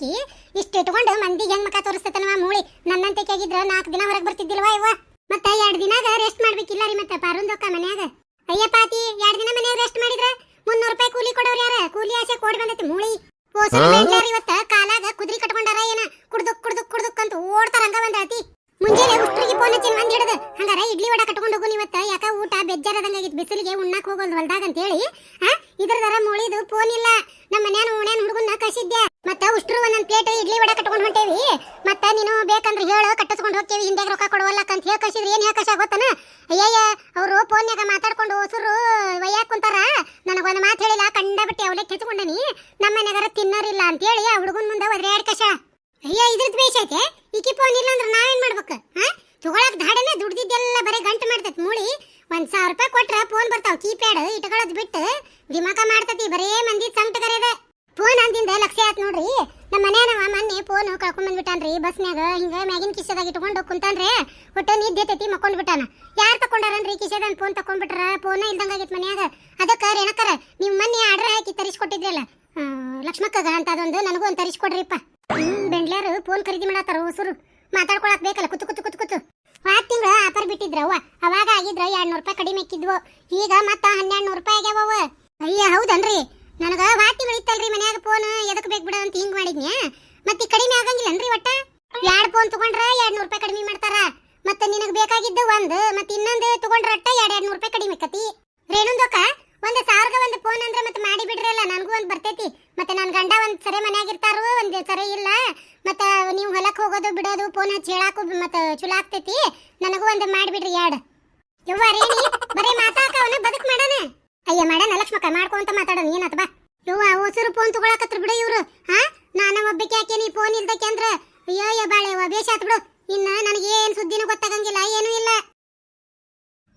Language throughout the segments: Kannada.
ಹತ್ತಿಕಿ ಇಷ್ಟು ಇಟ್ಕೊಂಡು ಮಂದಿಗೆ ಹೆಂಗ್ ಮಕ ತೋರಿಸ್ತತನವ ಮೂಳಿ? ನನ್ನಂತೆ ಕೇಗಿದ್ರ ನಾಲ್ಕು ದಿನ ಹೊರಗೆ ಬರ್ತಿದ್ದಿಲ್ವಾ ಇವ ಮತ್ತ ಎರಡ್ ದಿನಾಗ ರೆಸ್ಟ್ ಮಾಡ್ಬೇಕಿಲ್ಲ ರೀ ಮತ್ತೆ ಪಾರುಂದೊಕ್ಕ ಮನ್ಯಾಗ. ಅಯ್ಯಪ್ಪ ಆತಿ ಎರಡ್ ದಿನ ಮನ್ಯಾಗ ರೆಸ್ಟ್ ಮಾಡಿದ್ರ ಮುನ್ನೂರು ರೂಪಾಯಿ ಕೂಲಿ ಕೊಡೋರು ಯಾರ? ಕೂಲಿ ಆಸೆ ಕೋಡ್ ಬಂದೈತಿ ಮೂಳಿ. ಇವತ್ತ ಕಾಲಾಗ ಕುದ್ರಿ ಕಟ್ಕೊಂಡಾರ ಏನ? ಕುಡ್ದುಕ್ ಕುಡ್ದುಕ್ ಕುಡ್ದುಕ್ ಅಂತ ಓಡ್ತಾರ ಹಂಗ ಬಂದಾತಿ ಮುಂಜಾನೆ ಉಷ್ಟ್ರಿಗೆ ಫೋನ್ ಹಚ್ಚಿ ಮಂದಿ ಹಿಡಿದು. ಹಂಗಾರ ಇಡ್ಲಿ ವಡ ಕಟ್ಕೊಂಡು ಹೋಗು ಇವತ್ತ. ಯಾಕ ಊಟ ಬೆಜ್ಜಾರದಂಗಾಗಿತ್ತು ಬಿಸಿಲಿಗೆ ಉಣ್ಣಾಕ್ ಹೋಗೋದು ಹೊಲ್ದಾಗ ಅಂತ ಹೇಳಿ ಆ ಇದ್ರದರ ಮೂಳಿದು ಫೋನ್ ಇಲ್ಲ. ನಮ್ಮ ಮನ್ಯಾನ ಓಣ್ಯಾನ ಹುಡುಗನ್ನ ಕಳಿಸಿದ್ದೆ ಮತ್ತ ಉಷ್ಟ್ರು ಒಂದೊಂದು ಪ್ಲೇಟ್ ಇಡ್ಲಿ ವಡ ಕಟ್ಕೊಂಡು ಹೊಂಟೇವಿ. ಮತ್ತ ನೀನು ಬೇಕಂದ್ರೆ ಹೇಳು, ಕಟ್ಟಿಸ್ಕೊಂಡು ಹೋಗ್ತೀವಿ ಹಿಂದೆ ರೊಕ್ಕ ಕೊಡುವಲ್ಲಕ್ಕ ಅಂತ ಹೇಳಿ ಏನ್ ಹೇಳಿ ಗೊತ್ತನ? ಅಯ್ಯಯ್ಯ, ಅವರು ಫೋನ್ಯಾಗ ಮಾತಾಡ್ಕೊಂಡು ಹೊಸರು ಒಯ್ಯಾಕ ಕುಂತಾರ. ನನಗೊಂದು ಮಾತು ಹೇಳಿಲ್ಲ ಕಂಡಬಿಟ್ಟೆ ಅವಲಕ್ಕಿ ಹೆಚ್ಕೊಂಡನಿ ನಮ್ಮ ಮನೆಗಾರ ತಿನ್ನೋರಿಲ್ಲ ಅಂತ ಹೇಳಿ ಆ ಹುಡುಗನ್ ಮುಂದೆ ಒದ್ರಾಡ್ ಕಷ ಅಯ್ಯ, ಇದ್ರದ್ ಬೇಷ್ ಐತೆ? ಈಕಿ ಫೋನ್ ಇಲ್ಲ ಅಂದ್ರೆ ನಾವೇನ್ ಮಾಡ್ಬೇಕು, ಹಾ? ತಗೊಳಕ್ ದಾಡನೆ ದುಡ್ದಿದ್ದೆಲ್ಲ ಬರೀ ಗಂಟು ಮಾಡ್ತೈತಿ ಮೂಳಿ. ಒಂದ್ ಸಾವಿರ ರೂಪಾಯಿ ಕೊಟ್ರ ಫೋನ್ ಬರ್ತಾವ, ಕೀಪ್ಯಾಡ್ ಇಟ್ಕೊಳ್ಳೋದು ಬಿಟ್ಟು ದಿಮಾಕ ಮಾಡ್ತತಿ, ಬರೇ ಮಂದಿ ಸಂಕಟಗರದ ಫೋನ್ ಅಂದಿಂದ ಲಕ್ಷ ಆಯ್ತು ನೋಡ್ರಿ. ನಮ್ಮ ಮನ್ಯಾನವ ಮೊನ್ನೆ ಫೋನ್ ಕಳ್ಕೊಂಡ್ ಬಂದ್ಬಿಟ್ಟಾನ್ರಿ, ಬಸ್ನ್ಯಾಗ. ಹಿಂಗ ಮ್ಯಾಗಿನ ಕಿಶದಾಗ ಇಟ್ಕೊಂಡು ಕುಂತಾನ್ರೆ. ಒಟ್ಟು ನಿದ್ದೆ ತೈತಿ ಮಕ್ಕೊಂಡ್ ಬಿಟ್ಟಾನ. ಯಾರು ತಕೊಂಡಾರನ್ರಿ ಕಿಶೆದನ್ ಫೋನ್ ತಕೊಂಡ್ಬಿಟ್ರ ಫೋನ ಇಲ್ದಂಗ ಆಗೈತ್ ಮನ್ಯಾಗ. ಅದಕ್ಕ ರೇಣಕರ ನೀವ್ ಮೊನ್ನೆ ಆರ್ಡರ್ ಹಾಕಿ ತರಿಸ್ಕೊಟ್ಟಿದ್ರಲ್ಲ? ಲಕ್ಷ್ಮಕ್ಕ ಲಕ್ಷ್ಮಕ್ಕಗ ಅಂತ ಅದೊಂದು, ನನಗೂ ಒಂದು ತರಿಸ್ಕೊಡ್ರಿಪ್ಪ. ಬೆಂಗ್ಳೂರು ಫೋನ್ ಖರೀದಿ ಮಾಡತ್ತಾರ ಹೊಸರು. ಮಾತಾಡ್ಕೊಳಕ್ ಬೇಕಲ್ಲ, ಕುತ್ತು ಕುತ್ತು ಕುತ್ತು ಕುತ್ತು. ಆರು ತಿಂಗಳು ಆಫರ್ ಬಿಟ್ಟಿದ್ರವ್ವ ಅವಾಗ ಆಗಿದ್ರ ಎರಡ್ ರೂಪಾಯಿ ಕಡಿಮೆ ಇಕ್ಕಿದ್ವು. ಈಗ ಮತ್ತ ಹನ್ನೆರಡು ನೂರು ರೂಪಾಯಿ ಆಗ್ಯಾವ ಅಯ್ಯ, ಹೌದನ್ರಿ? ನನಗ ವಾತಿ ಬೆಳಿತಲ್ರಿ ಮನ್ಯಾಗ ಫೋನ್ ಎದಕ್ ಬೇಕು ಬಿಡ ಅಂತ ಹಿಂಗ್ ಮಾಡಿದ್ನ್ಯಾ? ಮತ್ತೆ ಕಡಿಮೆ ಆಗಂಗಿಲ್ಲನ್ರಿ ಒಟ್ಟ? ಎರಡ್ ಫೋನ್ ತಗೊಂಡ್ರ ಎರಡ್ ರೂಪಾಯಿ ಕಡಿಮೆ ಮಾಡ್ತಾರ. ಮತ್ತೆ ನಿನಗ್ ಬೇಕಾಗಿದ್ದು ಒಂದ್, ಮತ್ತೆ ಇನ್ನೊಂದು ತಗೊಂಡ್ರ ಅಟ್ಟ ಎರಡ್ ಎರಡ್ ರೂಪಾಯಿ ಕಡಿಮೆ ಆಕತಿ. ರೇಣುಂದೋಕ ಒಂದ್ ಸಾವಿರದ ಒಂದ್ ಫೋನ್ ಅಂದ್ರೆ ಮತ್ತೆ ಮಾಡಿ ಬಿಡ್ರಲ್ಲ ನನಗೂ ಒಂದ್ ಬರ್ತೈತಿ. ಮತ್ತೆ ನನ್ ಗಂಡ ಒಂದ್ ಸರಿ ಮನ್ಯಾಗ ಇರ್ತಾರು, ಒಂದ್ ಸರಿ ಇಲ್ಲ. ಮತ್ತೆ ನೀವು ಹೊಲಕ್ ಹೋಗೋದು ಬಿಡೋದು ಫೋನ್ ಹಚ್ಚಿ ಹೇಳಾಕು ಮತ್ತ ಚಲೋ ಆಗ್ತೈತಿ. ನನಗೂ ಒಂದ್ ಮಾಡಿಬಿಡ್ರಿ ಎರಡ್. ಯವ್ವ ರೇಣಿ, ಬರೀ ಅವನು ಬದುಕ್ ಮಾಡಣ. ಅಯ್ಯ, ಮಾಡ ಲಕ್ಷ್ಮಕ್ಕ ಮಾಡ್ಕೊಂತ ಮಾತಾಡೋಣ ಏನಾತ ಬಾ. ಯವ್ವ ಹೊಸರು ಫೋನ್ ತಗೊಳಕತ್ರ ಬಿಡು ಇವ್ರು, ಹಾ? ನಾನ ಒಬ್ಬಕ್ಕೆ ಹಾಕೇನಿ ಫೋನ್ ಇಲ್ದಕ್ಕೆ ಅಂದ್ರ? ಅಯ್ಯೋ, ಅಯ್ಯ, ಬಾಳೆ ಯವ್ವ ಬೇಷ ಆತ್ ಬಿಡು. ಇನ್ನ ನನಗೆ ಏನ್ ಸುದ್ದಿನೂ ಗೊತ್ತಾಗಂಗಿಲ್ಲ, ಏನೂ ಇಲ್ಲ.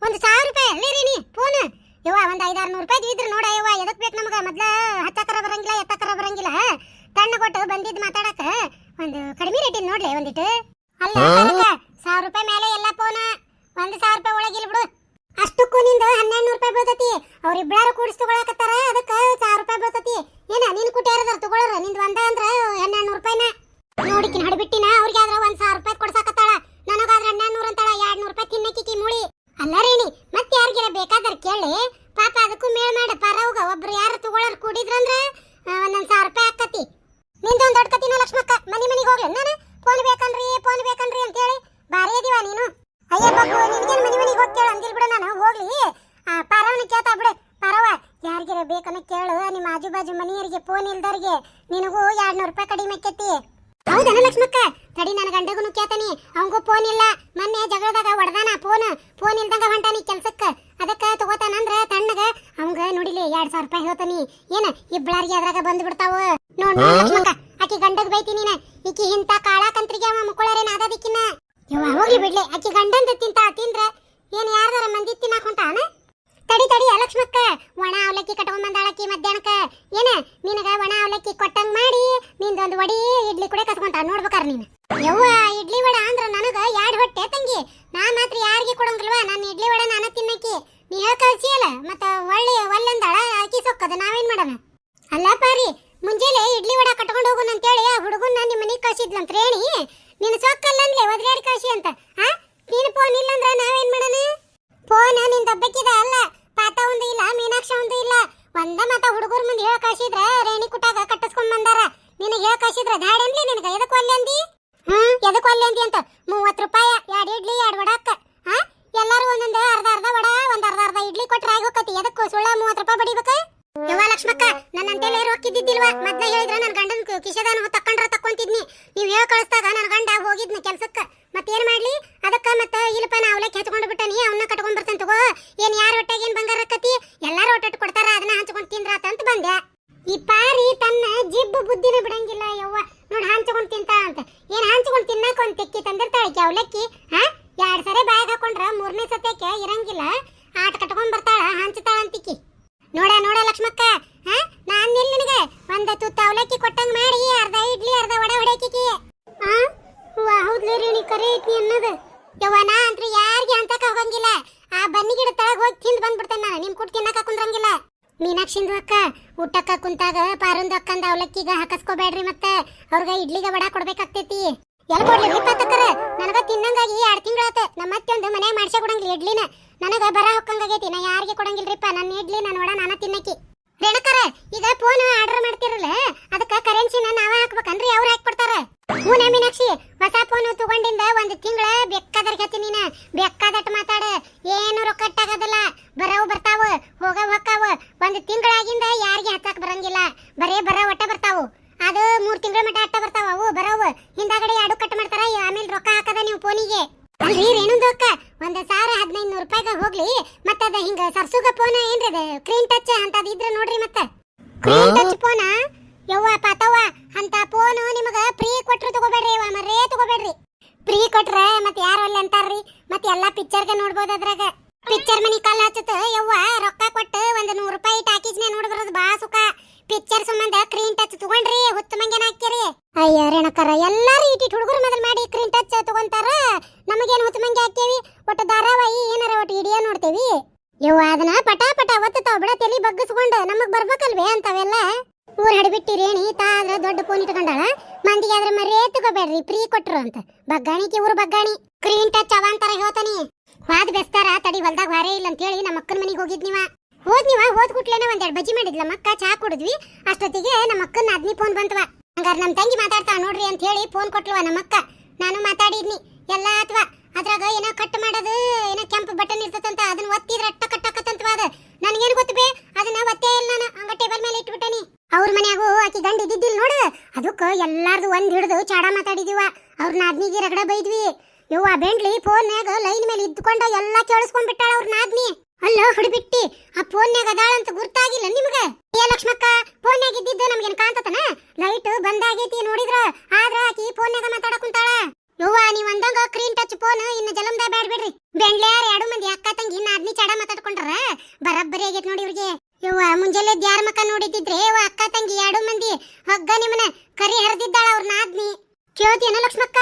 ಒಂದು ಸಾವಿರ ರೂಪಾಯಿ ಅಲ್ಲೇ ನೀ ಫೋನ್ ಯವ್ವ, ಒಂದ್ ಐದಾರು ನೂರು ರೂಪಾಯಿ ಇದ್ರ ನೋಡ, ಯವ್ವ, ಎದಕ್ ಬೇಕು ನಮಗ? ಮೊದ್ಲ ಹತ್ತಕರ ಬರಂಗಿಲ್ಲ, ಎತ್ತಕರ ಬರಂಗಿಲ್ಲ ತಣ್ಣ ಕೊಟ್ಟು ಬಂದಿದ್ ಮಾತಾಡಕ, ಒಂದು ಕಡಿಮೆ ರೇಟಿನ ನೋಡ್ಲಿ, ಒಂದಿಟ್ಟು. ಅಲ್ಲ ಸಾವಿರ ರೂಪಾಯಿ ಮೇಲೆ ಎಲ್ಲ ಫೋನ್ ಒಂದ್ ಸಾವಿರ ರೂಪಾಯಿ ಒಳಗಿಲ್ಲ ಬಿಡು. ನಿಂದ ಹನ್ನೆರಡು ನೂರು ರೂಪಾಯಿ ಬೀಳ್ತತಿ ಅವ್ರಿಬ್ಳಾರು ಕೂಡ್ಸ್ ತಗೊಳಕತ್ತಾರ, ಅದಕ್ಕೆ ಸಾವಿರ ರೂಪಾಯಿ ಬೀಳ್ತತಿ ಏನ, ನಿನ್ ಕುಟಿ ಯಾರದಾರ ನಿಂದ ಒಂದ ಅಂದ್ರ ಹನ್ನೆರಡು ನೂರು ರೂಪಾಯಿನ. ನೋಡಿಕಿನ ಹಡಬಿಟ್ಟಿನ ಅವ್ರಿಗೆ ಆದ್ರ ಒಂದ್ ಸಾವಿರ ರೂಪಾಯಿ ಕೊಡ್ಸಾಕತ್ತಾಳ. ನನಗಾದ್ರ ಹನ್ನೆರಡು ನೂರು ಅಂತಾಳ, ಎರಡ್ ನೂರು ರೂಪಾಯಿ ತಿನ್ನಕಿಕಿ ಮೂಳಿ. ಅಲ್ಲ ರೇಣಿ ಮತ್ತೆ ಯಾರಿಗಾರ ಬೇಕಾದ್ರ ಕೇಳಿ. ಪಾಪ ಅದಕ್ಕೂ ಮೇಳ್ ಮಾಡ, ಪರವ್ಗ ಒಬ್ರು ಯಾರು ತಗೊಳರ್ ಕೂಡಿದ್ರಂದ್ರ ಒಂದೊಂದ್ ಸಾವಿರ ರೂಪಾಯಿ ಆಕತಿ. ನಿಂದೊಂದ್ ದೊಡ್ಡ ಕತಿನ ಲಕ್ಷ್ಮಕ್ಕ, ಮನಿ ಮನಿಗೆ ಹೋಗ್ಲಿ. ನಾನು ಫೋನ್ ಬೇಕನ್ರಿ ಫೋನ್ ಬೇಕನ್ರಿ ಅಂತ ಹೇಳಿ ಬಾರಿ ಅದೀವ ನೀನು. ಅಯ್ಯ ಬಾಬು ನಿನ್ಗೇನ್ ಮನಿ ಮನಿಗೆ ಹೋಗಿ ಕೇಳು ಅಂದಿಲ್ ಬಿಡು ನಾನು ಹೋಗ್ಲಿ. ಆ ಪರವನ ಕೇಳ್ತಾ ಬಿಡು. ಪರವ ಯಾರಿಗಾರ ಬೇಕನ್ನ ಕೇಳು ನಿಮ್ಮ ಆಜು ಬಾಜು ಮನೆಯವರಿಗೆ ಫೋನ್ ಇಲ್ದವ್ರಿಗೆ. ನಿನಗೂ ಎರಡ್ ನೂರು ರೂಪಾಯಿ ಕಡಿಮೆ ಆಕೈತಿ ಹೌದನ ಲಕ್ಷ್ಮಕ್ಕ? ತಡಿ ನನ್ನ ಗಂಡಗುನು ಕೇಳ್ತಾನಿ. ಅವಂಗೂ ಫೋನ್ ಇಲ್ಲ. ಮೊನ್ನೆ ಜಗಳದಾಗ ಹೊಡ್ದಾನ ಫೋನ್ ಫೋನ್ ಇಲ್ದಂಗ ಹೊಂಟಾನಿ ಕೆಲ್ಸಕ್ಕ. ಅದಕ್ಕ ತಗೋತಾನಂದ್ರ ತಣ್ಣಗ. ಅವಂಗ ನೋಡಿಲಿ ಎರಡ್ ಸಾವಿರ ರೂಪಾಯಿ ಹೇಳ್ತಾನಿ. ಏನ ಇಬ್ಬಳಾರಿಗೆ ಅದ್ರಾಗ ಬಂದ್ ಬಿಡ್ತಾವ? ನೋಡ್ ಲಕ್ಷ್ಮಕ್ಕ ಆಕಿ ಗಂಡಗ್ ಬೈತಿ ನೀನ. ಈಕಿ ಇಂತ ಕಾಳ ಕಂತ್ರಿಗೆ ಅವ ಮುಕ್ಕಳರೇನ ಅದದಿಕ್ಕಿನ ಯವ್ವ ಬಿಡ್ಲಿ. ಆಕಿ ಗಂಡಂದ ತಿಂತ, ತಿಂದ್ರ ಏನ್ ಯಾರ್ದಾರ ಮಂದಿ ತಿನ್ನಾಕ ಹೊಂಟಾನ ತಡಿ ತಡಿ ಲಕ್ಷ್ಮಕ್ಕ ಒಣ ಅವಲಕ್ಕಿ ಕಟ್ಕೊಂಡ್ ಬಂದಾಳಕ್ಕಿ ಮಧ್ಯಾಹ್ನಕ್ಕ. ಏನ, ನಿನಗ ಒಣ ಅವಲಕ್ಕಿ ಕೊಟ್ಟಂಗ್ ಮಾಡಿ, ನಿಂದೊಂದು ವಡಿ, ಇಡ್ಲಿ ಕೂಡ ಕಸ್ಕೊಂತ ನೋಡ್ಬೇಕಾರ ನೀನು. ಯವ್ವ, ಇಡ್ಲಿ ವಡ ಅಂದ್ರ ನನಗ ಎರಡ್ ಹೊಟ್ಟೆ ತಂಗಿ. ನಾ ಮಾತ್ರ ಯಾರಿಗೆ ಕೊಡಂಗಿಲ್ವಾ? ನಾನು ಇಡ್ಲಿ ವಡ ನಾನ ತಿನ್ನಕ್ಕಿ ನೀ ಹೇಳ ಕಳ್ಸಿಯಲ್ಲ? ಮತ್ತ ಒಳ್ಳೆ ಒಲ್ಲಂದಾಳ ಆಕಿ ಸೊಕ್ಕದ, ನಾವೇನ್ ಮಾಡೋಣ? ಅಲ್ಲ ಪಾರಿ, ಮುಂಜಾನೆ ಇಡ್ಲಿ ವಡ ಕಟ್ಕೊಂಡು ಹೋಗೋಣ ಅಂತೇಳಿ ಆ ಹುಡುಗನ್ನ ನಿಮ್ಮ ಮನೆಗೆ ಕಳ್ಸಿದ್ಲಂತ ರೇಣಿ ನೀನು ಸೊಕ್ಕಲ್ಲ ಅಂದ್ರೆ ಒದ್ರಾಡಿ ಕಾಶಿ ಅಂತ. ಆ? ನೀನು ಫೋನ್ ಇಲ್ಲ ಅಂದ್ರ ನಾವೇನ್ ಮಾಡೋಣ? ಫೋನ್ ನಿನ್ ದಬ್ಬಕ್ಕಿದ ಅಲ್ಲ, ಪಾತ ಒಂದು ಇಲ್ಲ, ಮೀನಾಕ್ಷ ಒಂದು ಇಲ್ಲ. ಒಂದ ಮತ ಹುಡುಗರ ಮುಂದೆ ಹೇಳ ಕಾಶಿದ್ರ ರೇಣಿ ಕುಟಾಗ ಕಟ್ಟಿಸ್ಕೊಂಡ್ ಬಂದಾರ. ನಿನಗೆ ಹೇಳ ಕಳ್ಸಿದ್ರ ಧಾಡನ್ಲಿ ನಿನಗೆ. ಎದಕ್ ಒಲ್ಲೆ ಅಂದಿ? ಹ್ಮ್, ಎದಕ್ ಒಲ್ಲೆ ಅಂದಿ ಅಂತ? ಮೂವತ್ ರೂಪಾಯಿ ಎರಡು ಇಡ್ಲಿ ಎರಡು ವಡಕ್ಕ. ಹಾ ಎಲ್ಲಾರು ಒಂದೊಂದು ಅರ್ಧ ಅರ್ಧ ವಡ ಒಂದ್ ಅರ್ಧ ಅರ್ಧ ಇಡ್ಲಿ ಕೊಟ್ರ ಆಗೋಕತಿ ಎದಕ್ ಸುಳ್ಳ ಮೂವತ್ ರೂಪಾಯಿ ಬಡಿಬೇಕ ಯವ್ವ ಲಕ್ಷ್ಮಕ್ಕ ನನ್ನ ಅಂತೇಳಿ ರೊಕ್ಕಿದ್ದಿಲ್ವಾ ಮೊದ್ಲ ಹೇಳಿದ್ರ ನನ್ನ ಗಂಡನ ಕಿಶದಾನ ತಕೊಂಡ್ರ ತಕೊಂತಿದ್ನಿ ನೀವ್ ಹೇಳ ಕಳಿಸ್ದಾಗ ನನ್ನ ಗಂಡ ಹೋಗಿದ್ನಿ ಕೆಲ್ಸಕ್ಕ ಮತ್ತೇನ್ ಮಾಡ್ಲಿ ಅದಕ್ಕ ಮತ್ತ ಇಲ್ಲಪ್ಪ ನಾ ಅವಲಕ್ಕಿ ಹಚ್ಕೊಂಡು ಬಿಟ್ಟನಿ ಅವನ್ನ ಕಟ್ಕೊಂಡ್ ಬರ್ತೇನೆ ತಗೋ ಏನ್ ಯಾರ ಹೊಟ್ಟೆಗೆ ಏನ್ ಬಂಗಾರ ಆಕತಿ ಎಲ್ಲಾರು ಒಟ್ಟಟ್ಟು ಕೊಡ್ತಾರ ಅದನ್ನ ಹಂಚ್ಕೊಂಡ್ ತಿಂದ್ರಾತ ಅಂತ ಬಂದೆ ಈ ಪಾರಿ ತನ್ನ ಜಿಬ್ಬು ಬುದ್ಧಿನ ಬಿಡಂಗಿಲ್ಲ ಯವ್ವ ನೋಡ್ ಹಂಚ್ಕೊಂಡ್ ತಿಂತ ಅಂತ ಏನ್ ಹಂಚ್ಕೊಂಡ್ ತಿನ್ನಾಕ ಒಂದ್ ತೆಕ್ಕಿ ತಂದಿರ್ತಾಳೆ ಆಕಿ ಅವಲಕ್ಕಿ ಹಾ ಎರಡ್ ಸರಿ ಬಾಯಾಗ ಹಾಕೊಂಡ್ರ ಮೂರನೇ ಸತ್ಯಕ್ಕೆ ಇರಂಗಿಲ್ಲ ಆಟ ಕಟ್ಕೊಂಡ್ ಬರ್ತಾಳ ಹಂಚ್ತಾಳ ಅಂತಿಕ್ಕಿ ನೋಡ ನೋಡ ಲಕ್ಷ್ಮಕ್ಕ ಹಾ ನಾನ್ ನಿಲ್ ನಿನಗೆ ಒಂದ ತುತ್ತ ಅವಲಕ್ಕಿ ಕೊಟ್ಟಂಗ್ ಮಾಡಿ ಅರ್ಧ ಇಡ್ಲಿ ಅರ್ಧ ವಡೆ ಹೊಡೆಕಿಕಿ ಹಾ ವಾ ಹೌದ್ಲೇ ರೇಣಿ ಕರೆ ಐತಿ ಅನ್ನೋದು ಯವ್ವ ನಾ ಅಂತ್ರು ಯಾರಿಗೆ ಅಂತಕ ಹೋಗಂಗಿಲ್ಲ ಆ ಬನ್ನಿ ಗಿಡ ತಳಗ ಹೋಗಿ ತಿಂದ್ ಬಂದ್ಬಿಡ್ತೇನೆ ನಾನು ನಿಮ್ ಕುಟ್ ತಿನ್ನಕ ಕುಂದ್ರಂಗಿಲ್ಲ ಮೀನಾಕ್ಷಿಂದು ಅಕ್ಕ ಅಕ್ಕ ಊಟಕ್ಕ ಕುಂತಾಗ ಪಾರುಂದ ಅಕ್ಕಂದ ಹಾಕಸ್ಕೋಬೇಡ್ರಿ ಮತ್ತೆ ಅವ್ರಿಗೆ ಇಡ್ಲಿಗ ಬಡ ಕೊಡ್ಬೇಕಾಗ್ತೈತಿ. ಎಲ್ ಕೊಡ್ಲಿ? ನನಗ ತಿನ್ನಂಗಾಗಿ ಎರಡ್ ತಿಂಗಳಾತ ನಮ್ಮ ಮತ್ತೆ ಒಂದು ಮನೆ ಮಾಡ್ಸೇ ಕೊಡಂಗಿಲ್ಲ ಇಡ್ಲಿನ. ನನಗ ಬರ ಹೊಕ್ಕಂಗಾಗೈತಿ. ನಾ ಯಾರಿಗೆ ಕೊಡಂಗಿಲ್ರಿಪ್ಪ? ನನ್ನ ಇಡ್ಲಿ ನಾನು ವಡ, ನಾನ ತಿನ್ನಕಿ ರೇಣಕರ, ಈಗ ಫೋನ್ ಆರ್ಡರ್ ಮಾಡ್ತಿರಲ್ಲ? ಅದಕ್ಕ ಕರೆನ್ಸಿನ ನಾವ ಹಾಕ್ಬೇಕನ್ರಿ, ಅವ್ರು ಹಾಕ್ಕೊಡ್ತಾರ ಹ್ಞೂ ಮೀನಾಕ್ಷಿ, ಹೊಸ ಫೋನ್ ತಗೊಂಡಿಂದ ಒಂದು ತಿಂಗಳ ಬೆಕ್ಕಾದ್ರ ಗತಿ ನೀನ. ಬೆಕ್ಕಾದಟ್ ಮಾತಾಡ ಏನು ರೊಕ್ಕಟ್ಟಾಗದಲ್ಲ ಬರವು ಬರ್ತಾವ ಹೋಗವ್ ಹೊಕ್ಕಾವ ಒಂದು ತಿಂಗಳಾಗಿಂದ ಯಾರಿಗೆ ಹತ್ತಾಕ್ ಬರಂಗಿಲ್ಲ ಬರೇ ಬರ ಒಟ್ಟ ಬರ್ತಾವು ಅದು ಮೂರ್ ತಿಂಗಳ ಮಟ್ಟ ಅಟ್ಟ ಬರ್ತಾವ ಅವು ಬರವು ಹಿಂದಾಗಡೆ ಎರಡು ಕಟ್ ಮಾಡ್ತಾರ ಆಮೇಲೆ ರೊಕ್ಕ ಹಾಕದ ನೀವು ಫೋನಿಗೆ ಅಲ್ರಿ ರೇಣುಂದು ಅಕ್ಕ ಒಂದ್ ಸಾವಿರ ಹದಿನೈದು ನೂರು ರೂಪಾಯಿಗ ಹೋಗ್ಲಿ ಮತ್ತದ ಹಿಂಗ ಸರ್ಸುಗ ಫೋನ್ ಏನ್ರಿ ಅದು ಸ್ಕ್ರೀನ್ ಟಚ್ ಅಂತದ್ ಇದ್ರ ನೋಡ್ರಿ ಮತ್ತ ಸ್ಕ್ರೀನ್ ಟಚ್ ಫೋನ? ಯವ್ವ ಪಾತವ್ವ ಅಂತ ಫೋನ್ ನಿಮಗ ಫ್ರೀ ಕೊಟ್ರು ತಗೋಬೇಡ್ರಿ ಯವ್ವ ಮರೇ ತಗೋಬೇಡ್ರಿ. ಫ್ರೀ ಕೊಟ್ರ ಮತ್ತೆ ಯಾರು ಅಲ್ಲಿ ಅಂತಾರ್ರಿ? ಮತ್ತೆ ಎಲ್ಲಾ ಪಿಕ್ಚರ್ಗೆ ನೋಡ್ಬೋದು ಅದ್ರಾಗ. ಪಿಕ್ಚರ್ ಮನಿ ಕಲ್ ಹಚ್ಚತ ಯವ್ವ ರೊಕ್ಕ ಕೊಟ್ಟು ಒಂದು ನೂರು ರೂಪಾಯಿ ಟಾಕೀಸ್ನೇ ನೋಡಿ ಬರೋದು ಬಾ ಸುಖ. ಪಿಕ್ಚರ್ ಸಂಬಂಧ ಕ್ರೀನ್ ಟಚ್ ತಗೊಂಡ್ರಿ ಹುತ್ತ ಮಂಗ್ಯಾನ ಹಾಕ್ಯಾರಿ. ಅಯ್ಯ ರೇಣಕರ ಎಲ್ಲಾರು ಇಟ್ಟಿಟ್ ಹುಡುಗರು ಮೊದಲು ಮಾಡಿ ಕ್ರೀನ್ ಟಚ್ ತಗೊಂತಾರ. ನಮಗೇನು ಹುತ್ತ ಮಂಗ್ಯ ಹಾಕ್ಯವಿ? ಒಟ್ಟು ಧಾರಾವಾಹಿ ಏನಾರ ಒಟ್ಟು ಇಡಿಯೋ ನೋಡ್ತೇವಿ? ಯವ್ವ, ಅದನ್ನ ಪಟ ಪಟ ಒತ್ತತಾವ ಬಿಡ, ತಲಿ ಬಗ್ಗಿಸ್ಕೊಂಡು ನಮಗ್ ಬರ್ಬೇಕಲ್ವೇ ಅಂತವೆಲ್ಲ? ಊರ್ ಹಡಿಬಿಟ್ಟಿ ರೇಣಿ, ತಾ ಆದ್ರ ದೊಡ್ಡ ಫೋನ್ ಇಟ್ಕೊಂಡಾಳ. ಮಂದಿಗೆ ಆದ್ರ ಮರೇ ತಗೋಬೇಡ್ರಿ ಫ್ರೀ ಕೊಟ್ರು ಅಂತ. ಬಗ್ಗಾಣಿಕೆ ಊರು ಬಗ್ಗಾಣಿ. ಸ್ಕ್ರೀನ್ ಟಚ್ ಅವಾಂತರ ಹೇಳ್ತಾನಿ. ವಾದ್ ಬೆಸ್ತಾರ, ತಡಿ ಹೊಲ್ದಾಗ ವಾರೇ ಇಲ್ಲ ಅಂತ ಹೇಳಿ ನಮ್ಮ ಅಕ್ಕನ ಮನೆಗೆ ಹೋಗಿದ್ ನೀವ. ಹೋದ್ ನೀವ, ಹೋದ್ ಕುಟ್ಲೇನ ಒಂದೆರಡು ಬಜ್ಜಿ ಮಾಡಿದ್ಲ ಮಕ್ಕ, ಚಾ ಕುಡಿದ್ವಿ. ಅಷ್ಟೊತ್ತಿಗೆ ನಮ್ಮ ಅಕ್ಕನ ಅದ್ನಿ ಫೋನ್ ಬಂತವ. ಹಂಗಾರ ನಮ್ಮ ತಂಗಿ ಮಾತಾಡ್ತಾವ ನೋಡ್ರಿ ಅಂತ ಹೇಳಿ ಫೋನ್ ಕೊಟ್ಲವ ನಮ್ಮ ಅಕ್ಕ. ನಾನು ಮಾತಾಡಿದ್ನಿ. ಎಲ್ಲ ಅಥವಾ ಅದ್ರಾಗ ಏನೋ ಕಟ್ ಮಾಡೋದು, ಏನೋ ಕೆಂಪು ಬಟನ್ ಇರ್ತದಂತ ಅದನ್ನ ಒತ್ತಿದ್ರೆ ಅಟ್ಟ ಕಟ್ಟಾಕತ್ತಂತವ ಅದ ನನಗೇನು ಗೊತ್ತು ಬೇ? ಅದನ್ನ ಒತ್ತೇ ಇಲ್ಲ ನಾನು. ಹಂಗ ಟೇಬಲ್ ಮೇಲೆ ಇಟ್ಬಿಟ್ಟನಿ. ಅವ್ರ ಮನ್ಯಾಗು ಆಕಿ ಗಂಡ ಇದ್ದಿದ್ದಿಲ್ಲ ನೋಡು. ಅದಕ್ಕ ಎಲ್ಲಾರ್ದು ಒಂದ್ ಹಿಡಿದು ಚಾಡ ಮಾತಾಡಿದೀವ. ಅವ್ರ ನಾದ್ನಿಗೆ ರಗಡ ಬೈದ್ವಿ. ಯವ್ವ ಬೆಂಡ್ಲಿ ಫೋನ್ಯಾಗ ಲೈನ್ ಮೇಲೆ ಇದ್ದುಕೊಂಡ ಎಲ್ಲಾ ಕೇಳಿಸ್ಕೊಂಡ್ಬಿಟ್ಟಾಳ ಅವ್ರ ನಾದ್ನಿ. ಅಲ್ಲ, ಹುಡುಬಿಟ್ಟಿ, ಆ ಫೋನ್ಯಾಗ ಅದಾಳಂತ ಗುರ್ತಾಗಿಲ್ಲ ನಿಮ್ಗ? ಏ ಲಕ್ಷ್ಮಕ್ಕ ಫೋನ್ಯಾಗ ಇದ್ದಿದ್ದು ನಮ್ಗೇನ್ ಕಾಂತತನ ಲೈಟ್ ಬಂದಾಗೈತಿ ನೋಡಿದ್ರ. ಆದ್ರ ಆಕಿ ಫೋನ್ಯಾಗ ಮಾತಾಡಕ್ ಕುಂತಾಳ ಯವ್ವ ನೀವ್ ಅಂದಂಗ ಸ್ಕ್ರೀನ್ ಟಚ್ ಫೋನ್ ಇನ್ನು ಜಲಮ್ದ ಬ್ಯಾಡ್ ಬಿಡ್ರಿ. ಬೆಂಗ್ಳಾರ್ ಎರಡು ಮಂದಿ ಅಕ್ಕ ತಂಗಿ ನಾದ್ನಿ ಚಾಡ ಮಾತಾಡ್ಕೊಂಡ್ರ. ಬರಬ್ಬರಿ ಆಗೈತ್ ನೋಡಿ ಇವ್ರಿಗೆ. ಯವ್ವ ಮುಂಜಾನೆ ಯಾರ ಮಕ್ಕ ನೋಡಿದಿದ್ರೆ ಯವ್ವ ಅಕ್ಕ ತಂಗಿ ಎರಡು ಮಂದಿ ಹಗ್ಗ ನಿಮ್ಮನ ಕರಿ ಹರಿದಿದ್ದಾಳ ಅವ್ರ ನಾದ್ನಿ ಕೇಳ್ತೀನ ಲಕ್ಷ್ಮಕ್ಕ?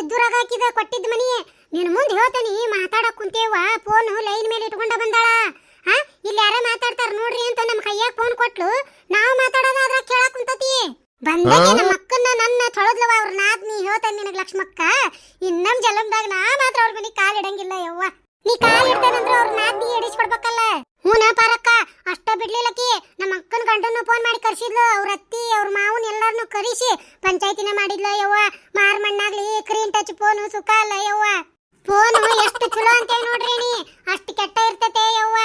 ಎದ್ದುರಾಗ ಹಾಕಿದ ಕೊಟ್ಟಿದ್ ಮನಿ ನಿನ್ ಮುಂದೆ ಹೇಳ್ತಾನಿ ಮಾತಾಡಕ್ ಕುಂತೇವ ಫೋನ್ ಲೈನ್ ಮೇಲೆ ಇಟ್ಕೊಂಡ ಬಂದಾಳ. ಹಾ ಇಲ್ಲಿ ಯಾರೇ ಮಾತಾಡ್ತಾರ ನೋಡ್ರಿ ಅಂತ ನಮ್ಮ ಕೈಯಾಗ ಫೋನ್ ಕೊಟ್ಲು. ನಾವು ಮಾತಾಡೋದಾದ್ರ ಕೇಳಕ್ ಕುಂತತಿ. ಬಂದಾಗ ನಮ್ಮ ಅಕ್ಕನ್ನ ಅವ್ರ ಅವ್ರ ನಾದ್ನಿ ಹೇಳ್ತಾನೆ ನಿನಗ್ ಲಕ್ಷ್ಮಕ್ಕ? ಇನ್ನಮ್ ಜಲಮ್ದಾಗ ನಾ ಮಾತ್ರ ಅವ್ರ ಮನಿ ಕಾಲ್ ಇಡಂಗಿಲ್ಲ ಯವ್ವ. ನೀ ಕಾಲ್ ಇಡ್ತೇನಂದ್ರ ಅವ್ರ ನಾದ್ನಿ ಎಡಿಸ್ಕೊಡ್ಬೇಕಲ್ಲ ಹೂನ ಪಾರಕ್ಕ, ಅಷ್ಟ ಬಿಡ್ಲಿಲ್ಲಕಿ. ನಮ್ಮ ಅಕ್ಕನ ಗಂಡನ್ನು ಫೋನ್ ಮಾಡಿ ಕರ್ಸಿದ್ಲು, ಅವ್ರ ಅತ್ತಿ, ಅವ್ರ ಮಾವನ್ ಎಲ್ಲಾರನು ಕರಿಸಿ ಪಂಚಾಯತಿನ ಮಾಡಿದ್ಲ ಯವ್ವ. ಮಾರ್ ಮಣ್ಣಾಗ್ಲಿ ಕ್ರೀನ್ ಟಚ್ ಫೋನ್ ಸುಖ ಅಲ್ಲ ಯವ್ವ. ಫೋನ್ ಎಷ್ಟು ಚಲೋ ಅಂತ ನೋಡ್ರಿ ನೀ. ಅಷ್ಟು ಕೆಟ್ಟ ಇರ್ತತೆ ಯವ್ವ.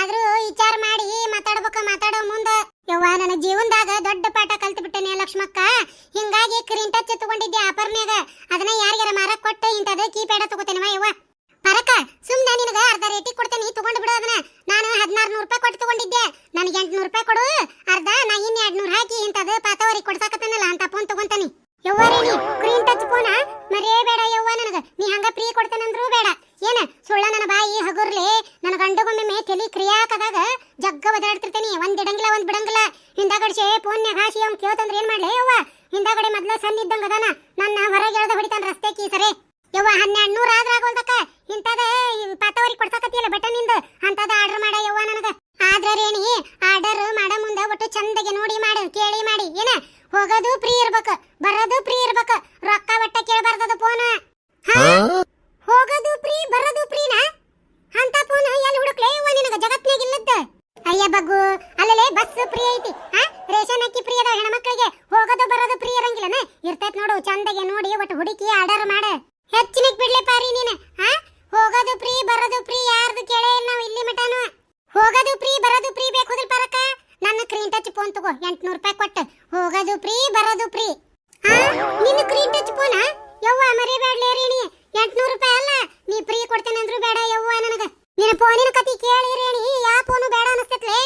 ಆದ್ರೂ ವಿಚಾರ ಮಾಡಿ ಮಾತಾಡ್ಬೇಕ, ಮಾತಾಡೋ ಮುಂದ. ಯವ್ವ, ನನ್ನ ಜೀವನದಾಗ ದೊಡ್ಡ ಪಾಠ ಕಲ್ತು ಬಿಟ್ಟೆನೆ ಲಕ್ಷ್ಮಕ್ಕ. ಹಿಂಗಾಗಿ ಕ್ರೀನ್ ಟಚ್ ತಗೊಂಡಿದ್ದೆ ಆಫರ್ನ್ಯಾಗ ಅದನ್ನ ಯಾರಿಗಾರ ಮಾರಕ್ ಕೊಟ್ಟು ಇಂಥದ ಕೀಪ್ಯಾಡ ತಗೋತೇನವ ಯವ್ವ? ಪರಕ ಸುಮ್ಮನೆ ನಿನಗ ಅರ್ಧ ರೇಟಿಗೆ ಕೊಡ್ತೇನೆ ತಗೊಂಡು ಬಿಡು ಅದನ್ನ. ನಾನು ಹದಿನಾರು ನೂರು ರೂಪಾಯಿ ಕೊಟ್ಟು ತಗೊಂಡಿದ್ದೆ. ನನಗೆ ಎಂಟ್ನೂರು ರೂಪಾಯಿ ಕೊಡು. ಅರ್ಧ, ನಾ ಇನ್ನು ಎರಡು ನೂರು ಹಾಕಿ ಇಂಥದ್ದು ಪಾತವರಿಗೆ ಕೊಡ್ಸಾಕತ್ತನಲ್ಲ ಅಂತ ಫೋನ್ ತಗೊಂತಾನಿ. ಯವ್ವ ರೀ ಹಗುರ್ಲಿ ನನ್ನ ಗಂಡಗೊಮ್ಮೆ ತಲಿ ಕ್ರಿಯಾಕದಾಗ ಜಗ್ಗ ಒದಾಡ್ತಿರ್ತೇನಿ ಒಂದ್ ಇಡಂಗಿಲ್ಲ ಒಂದ್ ಬಿಡಂಗಿಲ್ಲ. ಹಿಂದಾಗಡ್ಸೆ ಫೋನ್ಯಾಗ ಹಾಸಿ ಅವ್ನ್ ಕೇಳ್ತಂದ್ರ ಏನ್ ಮಾಡ್ಲಿ? ಯವ್ವ ಹಿಂದಾಗಡೆ ಮೊದ್ಲ ಸಣ್ಣ ಇದ್ದಂಗ ಅದಾನ. ನನ್ನ ಹೊರಗೆ ಎಳ್ದ ಹೊಡಿತಾನ ರಸ್ತೆ ಸರಿ ಯವ್ವ ಹನ್ನೆರಡು ನೂರ ಆದ್ರ ಆಗೋಲ್ದಕ್ಕ. ಇಂತದ ಪಾತವರಿ ಕೊಡ್ಸಕತ್ತಿಯಲ್ಲ ಬಟನಿಂದ ಅಂತದ ಆರ್ಡರ್ ಮಾಡ ಯವ್ವ ನನಗ. ಆದ್ರ ರೇಣಿ ಆರ್ಡರ್ ಮಾಡ ಮುಂದ ಒಟ್ಟು ಚಂದಗೆ ನೋಡಿ ಮಾಡು ಕೇಳಿ ಮಾಡಿ. ಏನ? ಹೋಗೋದು ಫ್ರೀ ಇರ್ಬೇಕು ಬರೋದು ಫ್ರೀ ಇರ್ಬೇಕು. ರೊಕ್ಕ ಒಟ್ಟ ಕೇಳಬಾರ್ದದು ಫೋನ್. ಹೋಗೋದು ಫ್ರೀ ಬರೋದು ಫ್ರೀನಾ? ಯವ್ವ ಜಗತ್ನಾಗ ಇಲ್ಲದ ಅಯ್ಯ ಬಗ್ಗು ಅಲ್ಲೇ ಬಸ್ ಫ್ರೀ ಐತಿ. ಹಾ? ರೇಷನ್ ಅಕ್ಕಿ ಫ್ರೀ ಅದ ಹೆಣ್ಮಕ್ಳಿಗೆ ಹೋಗೋದು ಬರೋದು ಫ್ರೀ ಇರಂಗಿಲ್ಲನ? ಇರ್ತೈತ್ ನೋಡು, ಚಂದಗೆ ನೋಡಿ, ಒಟ್ಟು ಹುಡುಕಿ ಆರ್ಡರ್ ಮಾಡ. ಹೆಚ್ಚಿನ ಬಿಡ್ಲೆ ಪಾರಿ ನೀನ, ಹಾ? ಹೋಗೋದು ಫ್ರೀ ಬರೋದು ಫ್ರೀ ಯಾರ್ದು ಕೇಳೇ ಇಲ್ಲ ನಾವು ಇಲ್ಲಿ ಮಟಾನು ಹೋಗೋದು ಫ್ರೀ ಬರೋದು ಫ್ರೀ ಬೇಕು ಪರಕ ನನ್ನ ಕ್ರೀನ್ ಟಚ್ ಫೋನ್ ತಗೋ, ಎಂಟ್ನೂರು ರೂಪಾಯಿ ಕೊಟ್ಟು. ಹೋಗೋದು ಫ್ರೀ ಬರೋದು ಫ್ರೀ ಹಾ? ನಿನ್ನ ಕ್ರೀನ್ ಟಚ್ ಫೋನ ಯವ್ವ, ಮರಿಬೇಡ್ಲೇ ನೀ. ಎಂಟ್ನೂರು ರೂಪಾಯಿ ಅಲ್ಲ, ನೀ ಫ್ರೀ ಕೊಡ್ತೇನಂದ್ರು ಬೇಡ ಯವ್ವ ನನಗೆ. ನಿನ್ನ ಫೋನಿನ ಕತಿ ಕೇಳಿ ರೇಣಿ ಯಾ ಫೋನು ಬೇಡ ಅನಸ್ತೈತ್ಲೆ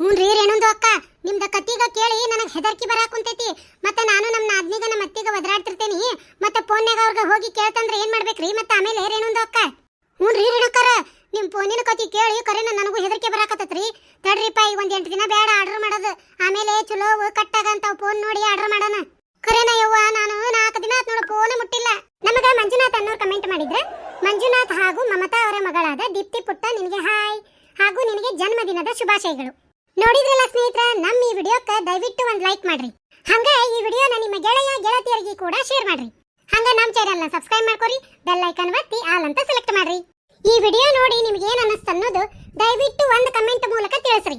ಹ್ಞೂನ್ರಿ ರೇಣುಂದು ಅಕ್ಕ ನಿಮ್ದ ಕತ್ತಿಗ ಕೇಳಿ ನನಗೆ ಹೆದರ್ಕಿ ಬರಾಕ್ ಕುಂತೈತಿ ಮತ್ತೆ ನಾನು ನಮ್ಮ ನಾದ್ನಿಗ ನಮ್ಮ ಅತ್ತಿಗ ಒದರಾಡ್ತಿರ್ತೇನಿ ಮತ್ತೆ ಫೋನ್ಯಾಗ ಅವ್ರಿಗೆ ಹೋಗಿ ಕೇಳ್ತಂದ್ರೆ ಏನ್ ಮಾಡ್ಬೇಕ್ರಿ ಮತ್ತೆ ಆಮೇಲೆ ರೇಣುಂದು ಅಕ್ಕ ಹ್ಞೂನ್ರಿ ರೇಣುಕರ ನಿಮ್ ಫೋನಿನ ಕತಿ ಕೇಳಿ ಕರೆನ ನನಗೂ ಹೆದರಿಕೆ ಬರಾಕತ್ತೈತ್ರಿ ತಡ್ರಿಪ್ಪ ಈಗ ಒಂದ್ ಎಂಟು ದಿನ ಬೇಡ ಆರ್ಡರ್ ಮಾಡೋದು ಚಲೋ ಕಟ್ಟಾಗಂತ ಫೋನ್ ನೋಡಿ ಆರ್ಡರ್ ಮಾಡೋಣ. ಖರೇನ ಯವ್ವ, ನಾನು ನಾಲ್ಕು ದಿನ ಆತ್ ನೋಡು ಫೋನ್ ಮುಟ್ಟಿಲ್ಲ. ನಮಗ ಮಂಜುನಾಥ್ ಅನ್ನೋರು ಕಮೆಂಟ್ ಮಾಡಿದ್ರೆ, ಮಂಜುನಾಥ್ ಹಾಗೂ ಮಮತಾ ಅವರ ಮಗಳಾದ ದೀಪ್ತಿ ಪುಟ್ಟ ನಿನಗೆ ಹಾಯ್ ಹಾಗೂ ನಿನಗೆ ಜನ್ಮದಿನದ ಶುಭಾಶಯಗಳು. ನೋಡಿದ್ರಲ್ಲ ಸ್ನೇಹಿತರ, ನಮ್ಮ ಈ ವಿಡಿಯೋಕ್ಕ ದಯವಿಟ್ಟು ಒಂದು ಲೈಕ್ ಮಾಡ್ರಿ. ಹಂಗ ಈ ವಿಡಿಯೋನ ನಿಮ್ಮ ಗೆಳೆಯ, ಗೆಳತಿಯರಿಗೆ ಕೂಡ ಶೇರ್ ಮಾಡ್ರಿ. ಹಂಗ ನಮ್ಮ ಚಾನೆಲ್ನ ಸಬ್ಸ್ಕ್ರೈಬ್ ಮಾಡ್ಕೊರಿ ಬೆಲ್ ಐಕನ್ ಒತ್ತಿ ಆಲ್ ಅಂತ ಸೆಲೆಕ್ಟ್ ಮಾಡ್ರಿ. ಈ ವಿಡಿಯೋ ನೋಡಿ ನಿಮ್ಗೆ ಏನ್ ಅನ್ನಿಸ್ತು ಅನ್ನೋದು ದಯವಿಟ್ಟು ಒಂದು ಕಮೆಂಟ್ ಮೂಲಕ ತಿಳಿಸ್ರಿ.